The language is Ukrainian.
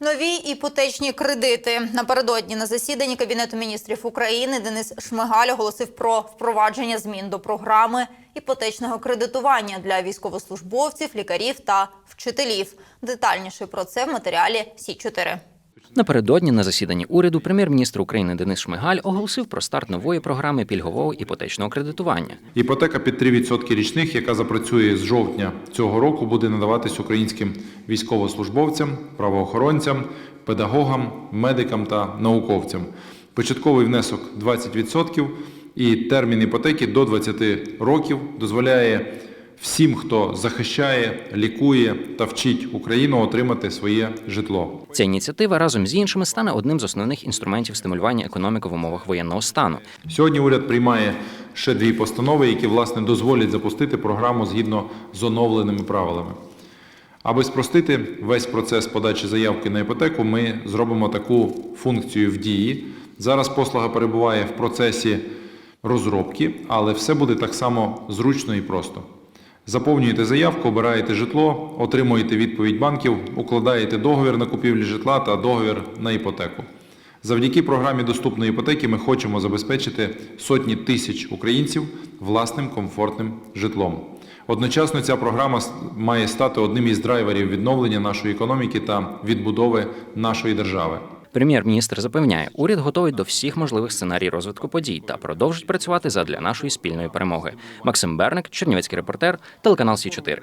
Нові іпотечні кредити напередодні на засіданні кабінету міністрів України Денис Шмигаль оголосив про впровадження змін до програми іпотечного кредитування для військовослужбовців, лікарів та вчителів. Детальніше про це в матеріалі Сі 4 Напередодні на засіданні уряду прем'єр-міністр України Денис Шмигаль оголосив про старт нової програми пільгового іпотечного кредитування. Іпотека під 3% річних, яка запрацює з жовтня цього року, буде надаватись українським військовослужбовцям, правоохоронцям, педагогам, медикам та науковцям. Початковий внесок 20% і термін іпотеки до 20 років дозволяє всім, хто захищає, лікує та вчить Україну отримати своє житло. Ця ініціатива разом з іншими стане одним з основних інструментів стимулювання економіки в умовах воєнного стану. Сьогодні уряд приймає ще дві постанови, які власне дозволять запустити програму згідно з оновленими правилами. Аби спростити весь процес подачі заявки на іпотеку, ми зробимо таку функцію в дії. Зараз послуга перебуває в процесі розробки, але все буде так само зручно і просто. Заповнюєте заявку, обираєте житло, отримуєте відповідь банків, укладаєте договір на купівлю житла та договір на іпотеку. Завдяки програмі доступної іпотеки ми хочемо забезпечити сотні тисяч українців власним комфортним житлом. Одночасно ця програма має стати одним із драйверів відновлення нашої економіки та відбудови нашої держави. Прем'єр-міністр запевняє, уряд готовий до всіх можливих сценарій розвитку подій та продовжить працювати задля нашої спільної перемоги. Максим Берник, Чернівецький репортер, телеканал Сі 4